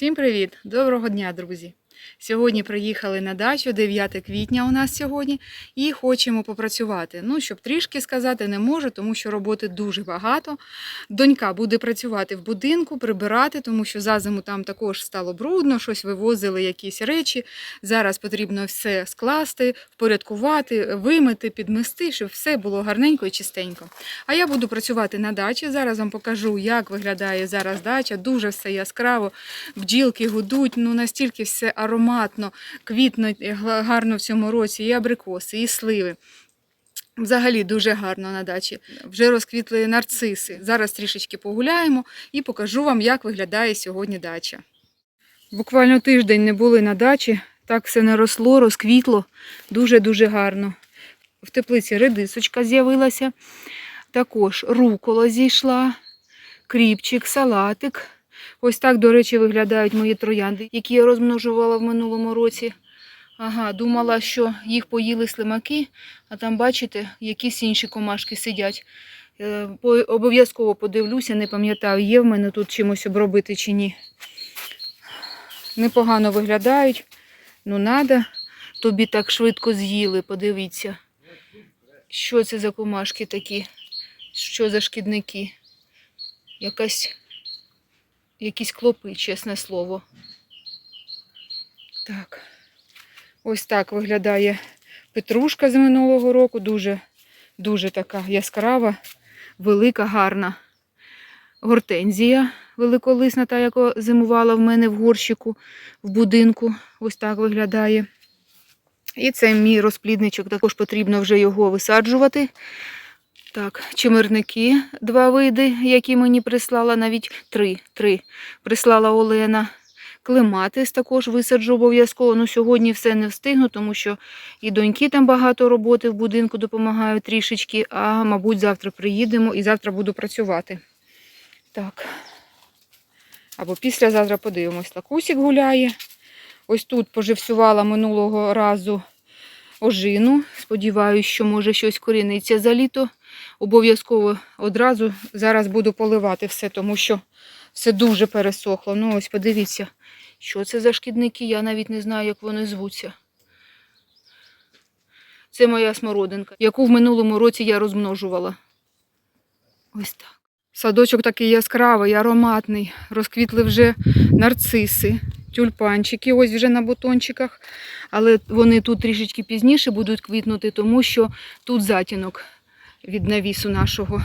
Всім привіт! Доброго дня, друзі! Сьогодні приїхали на дачу, 9 квітня у нас сьогодні, і хочемо попрацювати. Ну, щоб трішки сказати, не можу, тому що роботи дуже багато. Донька буде працювати в будинку, прибирати, тому що за зиму там також стало брудно, щось вивозили, якісь речі. Зараз потрібно все скласти, впорядкувати, вимити, підмести, щоб все було гарненько і чистенько. А я буду працювати на дачі. Зараз вам покажу, як виглядає зараз дача. Дуже все яскраво. Бджілки гудуть, ну настільки все ароматно, квітнуть га- гарно в цьому році, і абрикоси, і сливи. Взагалі дуже гарно на дачі. Вже розквітли нарциси. Зараз трішечки погуляємо і покажу вам, як виглядає сьогодні дача. Буквально тиждень не були на дачі, так все не росло, розквітло. Дуже-дуже гарно. В теплиці редисочка з'явилася, також рукола зійшла, кріпчик, салатик. Ось так, до речі, виглядають мої троянди, які я розмножувала в минулому році. Ага, думала, що їх поїли слимаки, а там, бачите, якісь інші комашки сидять. Е, Обов'язково подивлюся, не пам'ятаю, є в мене тут чимось обробити чи ні. Непогано виглядають. Ну, надо. Тобі так швидко з'їли, подивіться. Що це за комашки такі? Що за шкідники? Якась якісь клопи, чесне слово. Так. Ось так виглядає петрушка з минулого року. Дуже, дуже така яскрава, велика, гарна. Гортензія великолисна, та, яка зимувала в мене в горщику, в будинку. Ось так виглядає. І це мій розплідничок, також потрібно вже його висаджувати. Так, чимирники, два види, які мені прислала, навіть три, три прислала Олена. Клематис також висаджу обов'язково. Ну, сьогодні все не встигну, тому що і доньки там багато роботи в будинку допомагають трішечки, а мабуть, завтра приїдемо і завтра буду працювати. Так. Або післязавтра подивимось. Лакусік гуляє. Ось тут поживсювала минулого разу ожину. Сподіваюсь, що може щось коріниться за літо. Обов'язково одразу зараз буду поливати все, тому що все дуже пересохло. Ну ось подивіться, що це за шкідники, я навіть не знаю, як вони звуться. Це моя смородинка, яку в минулому році я розмножувала. Ось так. Садочок такий яскравий, ароматний. Розквітли вже нарциси, тюльпанчики, ось вже на бутончиках. Але вони тут трішечки пізніше будуть квітнути, тому що тут затінок від навісу нашого.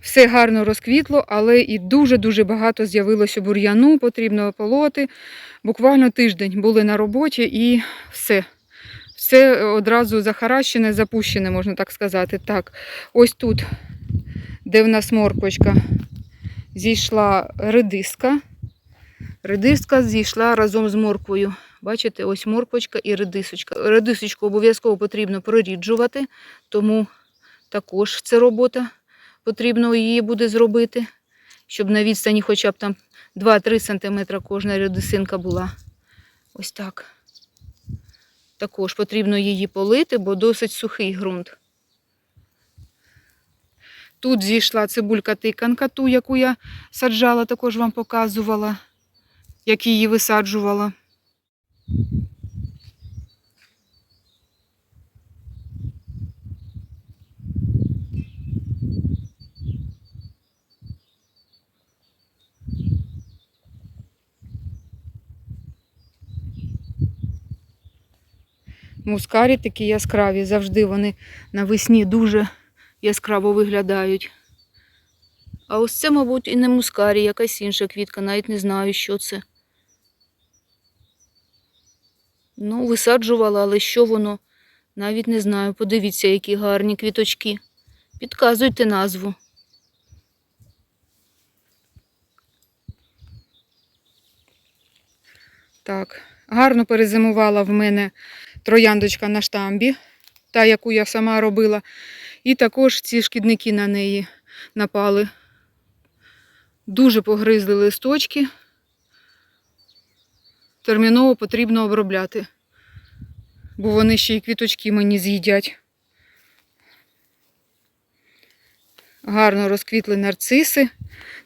Все гарно розквітло, але і дуже-дуже багато з'явилося бур'яну, потрібно полоти. Буквально тиждень були на роботі і все. Все одразу захаращене, запущене, можна так сказати. Так, ось тут, де в нас морквочка, зійшла редиска. Редиска зійшла разом з морквою. Бачите, ось морквочка і редисочка. Редисочку обов'язково потрібно проріджувати, тому також це робота. Потрібно її буде зробити, щоб на відстані хоча б там 2-3 см кожна редисинка була. Ось так. Також потрібно її полити, бо досить сухий ґрунт. Тут зійшла цибулька тиканка, ту, яку я саджала, також вам показувала, як її висаджувала. Мускарі такі яскраві, завжди вони навесні дуже яскраво виглядають. А ось це, мабуть, і не мускарі, якась інша квітка, навіть не знаю, що це. Ну, висаджувала, але що воно, навіть не знаю. Подивіться, які гарні квіточки. Підказуйте назву. Так, гарно перезимувала в мене трояндочка на штамбі, та, яку я сама робила. І також ці шкідники на неї напали. Дуже погризли листочки. Терміново потрібно обробляти, бо вони ще й квіточки мені з'їдять. Гарно розквітли нарциси.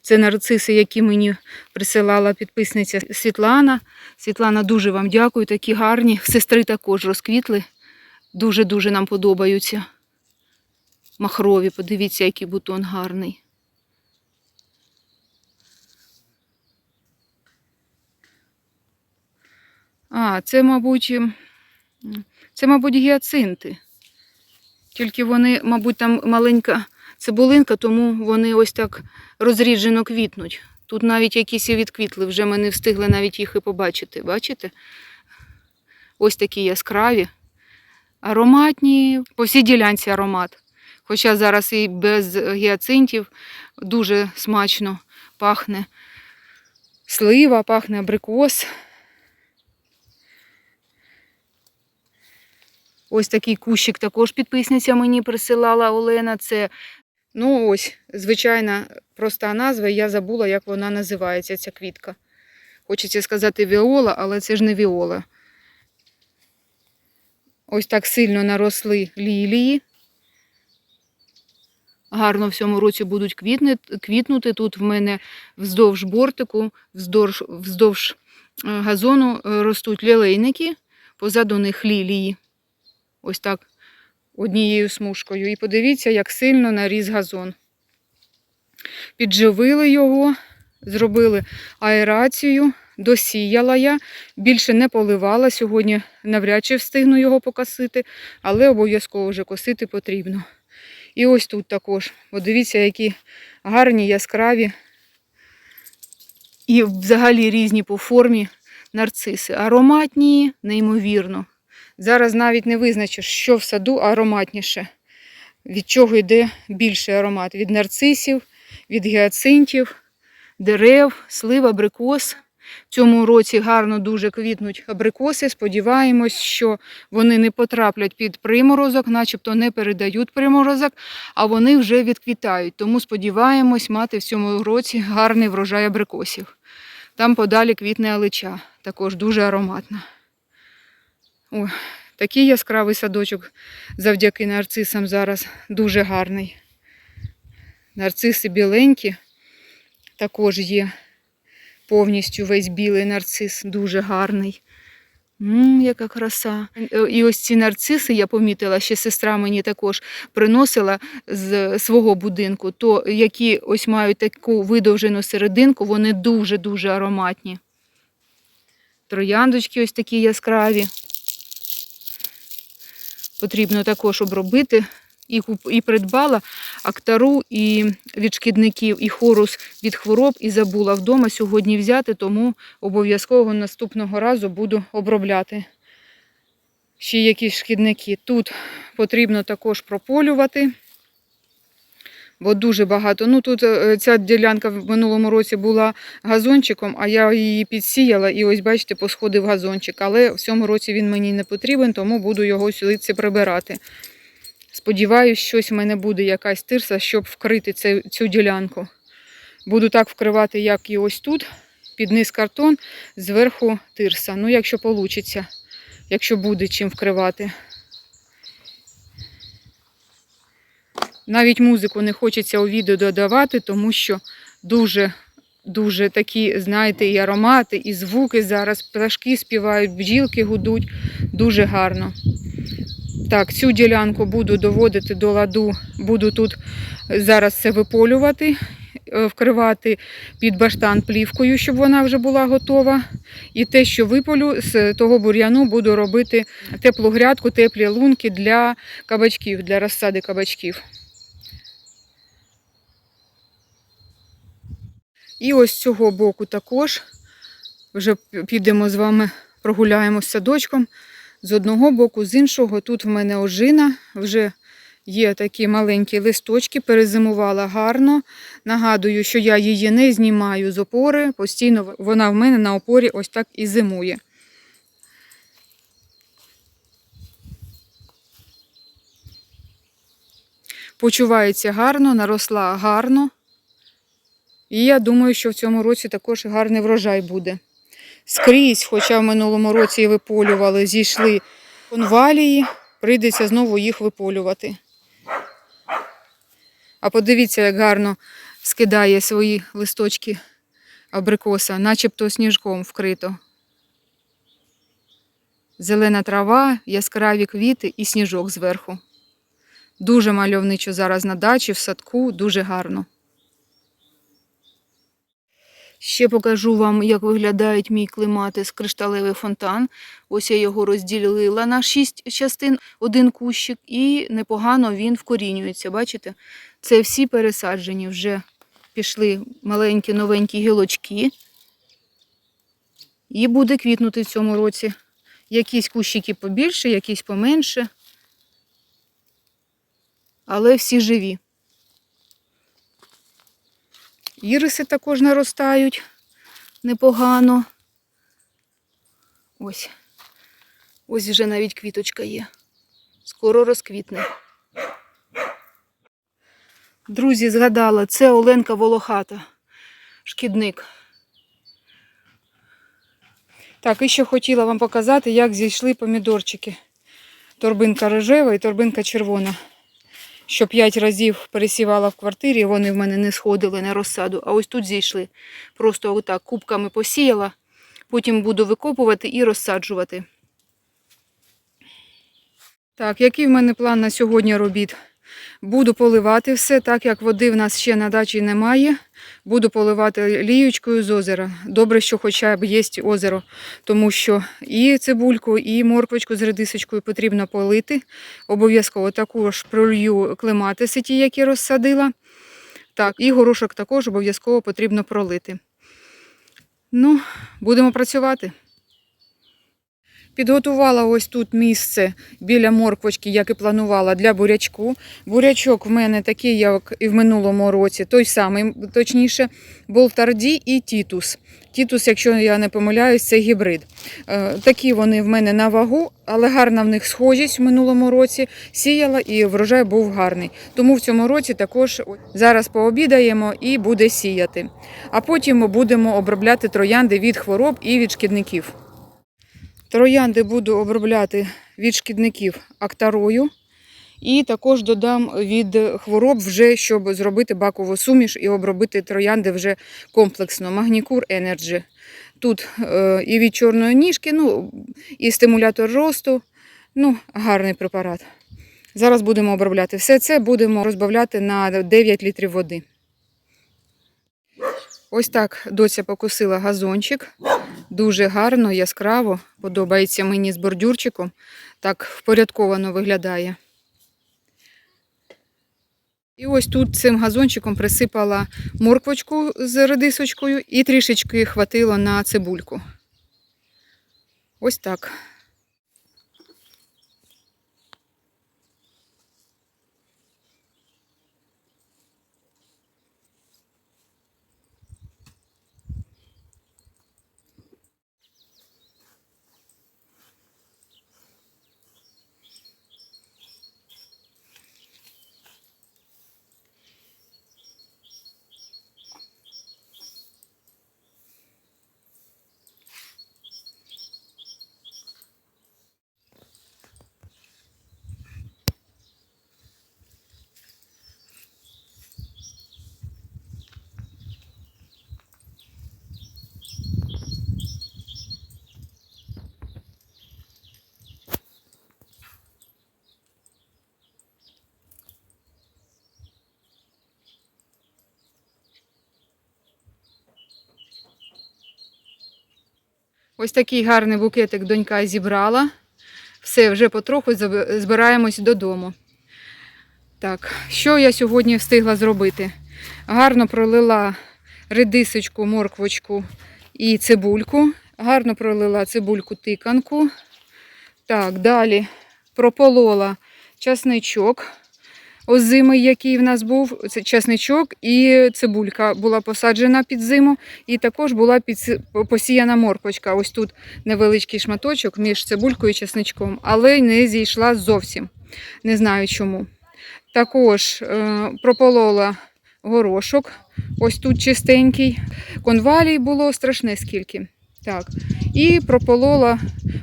Це нарциси, які мені присилала підписниця Світлана. Світлана, дуже вам дякую, такі гарні. Сестри також розквітли. Дуже-дуже нам подобаються. Махрові, подивіться, який бутон гарний. А, це, мабуть, це, мабуть, гіацинти. Тільки вони, мабуть, там маленька цибулинка, тому вони ось так розріджено квітнуть. Тут навіть якісь і відквітли, вже ми не встигли навіть їх і побачити. Бачите? Ось такі яскраві, ароматні, по всій ділянці аромат. Хоча зараз і без гіацинтів дуже смачно пахне слива, пахне абрикос. Ось такий кущик також підписниця мені присилала Олена. Це, ну ось, звичайна проста назва. Я забула, як вона називається, ця квітка. Хочеться сказати віола, але це ж не віола. Ось так сильно наросли лілії. Гарно в цьому році будуть квітни, квітнути. Тут в мене вздовж бортику, вздовж, вздовж е, газону е, ростуть лілейники, позаду них лілії. Ось так однією смужкою. І подивіться, як сильно наріс газон. Підживили його, зробили аерацію, досіяла я, більше не поливала. Сьогодні навряд чи встигну його покосити, але обов'язково вже косити потрібно. І ось тут також. Подивіться, які гарні, яскраві і взагалі різні по формі нарциси. Ароматні, неймовірно. Зараз навіть не визначиш, що в саду ароматніше. Від чого йде більший аромат? Від нарцисів, від гіацинтів, дерев, слив, абрикос. В цьому році гарно дуже квітнуть абрикоси. Сподіваємось, що вони не потраплять під приморозок, начебто не передають приморозок, а вони вже відквітають. Тому сподіваємось мати в цьому році гарний врожай абрикосів. Там подалі квітне алича, також дуже ароматна. Ой, такий яскравий садочок завдяки нарцисам зараз дуже гарний. Нарциси біленькі також є. Повністю весь білий нарцис, дуже гарний. Мм, яка краса. Е, І ось ці нарциси, я помітила, ще сестра мені також приносила з свого будинку, то які ось мають таку видовжену серединку, вони дуже-дуже ароматні. Трояндочки ось такі яскраві. Потрібно також обробити. І, і придбала актару і від шкідників, і хорус від хвороб, і забула вдома сьогодні взяти, тому обов'язково наступного разу буду обробляти ще якісь шкідники. Тут потрібно також прополювати, бо дуже багато. Ну тут е, ця ділянка в минулому році була газончиком, а я її підсіяла і ось, бачите, посходив газончик. Але в цьому році він мені не потрібен, тому буду його сюди прибирати. Сподіваюсь, щось в мене буде якась тирса, щоб вкрити цю, цю ділянку. Буду так вкривати, як і ось тут, під низ картон, зверху тирса. Ну, якщо вийде, якщо буде чим вкривати. Навіть музику не хочеться у відео додавати, тому що дуже, дуже такі, знаєте, і аромати, і звуки зараз. Пташки співають, бджілки гудуть. Дуже гарно. Так, цю ділянку буду доводити до ладу, буду тут зараз це виполювати, е, вкривати під баштан плівкою, щоб вона вже була готова. І те, що виполю, з того бур'яну буду робити теплу грядку, теплі лунки для кабачків, для розсади кабачків. І ось цього боку також вже підемо з вами, прогуляємо з садочком. З одного боку, з іншого, тут в мене ожина, вже є такі маленькі листочки, перезимувала гарно. Нагадую, що я її не знімаю з опори, постійно вона в мене на опорі ось так і зимує. Почувається гарно, наросла гарно. І я думаю, що в цьому році також гарний врожай буде скрізь, хоча в минулому році і виполювали, зійшли конвалії, прийдеться знову їх виполювати. А подивіться, як гарно скидає свої листочки абрикоса, начебто сніжком вкрито. Зелена трава, яскраві квіти і сніжок зверху. Дуже мальовничо зараз на дачі, в садку, дуже гарно. Ще покажу вам, як виглядають мій клематис кришталевий фонтан. Ось я його розділила на шість частин, один кущик, і непогано він вкорінюється. Бачите? Це всі пересаджені, вже пішли маленькі новенькі гілочки. І буде квітнути в цьому році. Якісь кущики побільше, якісь поменше. Але всі живі. Іриси також наростають непогано. Ось. Ось вже навіть квіточка є. Скоро розквітне. Друзі, згадала, це Оленка Волохата, шкідник. Так, і ще хотіла вам показати, як зійшли помідорчики. Торбинка рожева і торбинка червона. Що п'ять разів пересівала в квартирі, вони в мене не сходили на розсаду, а ось тут зійшли. Просто отак кубками посіяла, потім буду викопувати і розсаджувати. Так, який в мене план на сьогодні робіт? Буду поливати все, так як води в нас ще на дачі немає. Буду поливати ліючкою з озера. Добре, що хоча б є озеро, тому що і цибульку, і морквочку з редисочкою потрібно полити. Обов'язково також пролью клематиси ті, які розсадила. Так, і горошок також обов'язково потрібно пролити. Ну, будемо працювати. Підготувала ось тут місце біля морквочки, як і планувала, для бурячку. Бурячок в мене такий, як і в минулому році, той самий, точніше, Болтарді і Тітус. Тітус, якщо я не помиляюсь, це гібрид. Е, Такі вони в мене на вагу, але гарна в них схожість в минулому році. Сіяла і врожай був гарний. Тому в цьому році також зараз пообідаємо і буде сіяти. А потім ми будемо обробляти троянди від хвороб і від шкідників. Троянди буду обробляти від шкідників актарою. І також додам від хвороб, вже, щоб зробити бакову суміш і обробити троянди вже комплексно. Магнікур Energy. Тут е, і від чорної ніжки, ну, і стимулятор росту. Ну, гарний препарат. Зараз будемо обробляти. Все це будемо розбавляти на 9 літрів води. Ось так доця покусила газончик. Дуже гарно, яскраво. Подобається мені з бордюрчиком. Так впорядковано виглядає. І ось тут цим газончиком присипала морквочку з редисочкою і трішечки хватило на цибульку. Ось так. Ось такий гарний букетик донька зібрала. Все, вже потроху збираємось додому. Так, що я сьогодні встигла зробити? Гарно пролила редисочку, морквочку і цибульку. Гарно пролила цибульку тиканку. Так, далі прополола часничок озимий, який в нас був. Це часничок і цибулька була посаджена під зиму. І також була підси- посіяна морквочка. Ось тут невеличкий шматочок між цибулькою і часничком, але не зійшла зовсім. Не знаю чому. Також е, прополола горошок. Ось тут чистенький. Конвалій було страшне скільки. Так. і прополола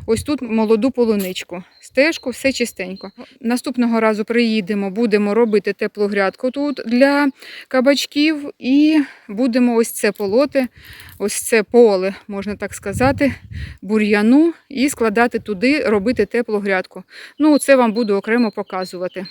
ось тут молоду полуничку. Стежку, все чистенько. Наступного разу приїдемо, будемо робити теплу грядку тут для кабачків, і будемо ось це полоти, ось це поле, можна так сказати, бур'яну, і складати туди, робити теплу грядку. Ну, це вам буду окремо показувати.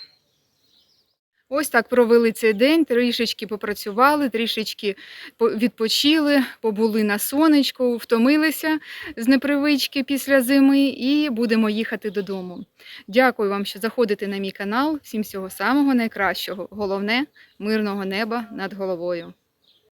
Ось так провели цей день, трішечки попрацювали, трішечки відпочили, побули на сонечку, втомилися з непривички після зими і будемо їхати додому. Дякую вам, що заходите на мій канал. Всім всього самого найкращого. Головне мирного неба над головою.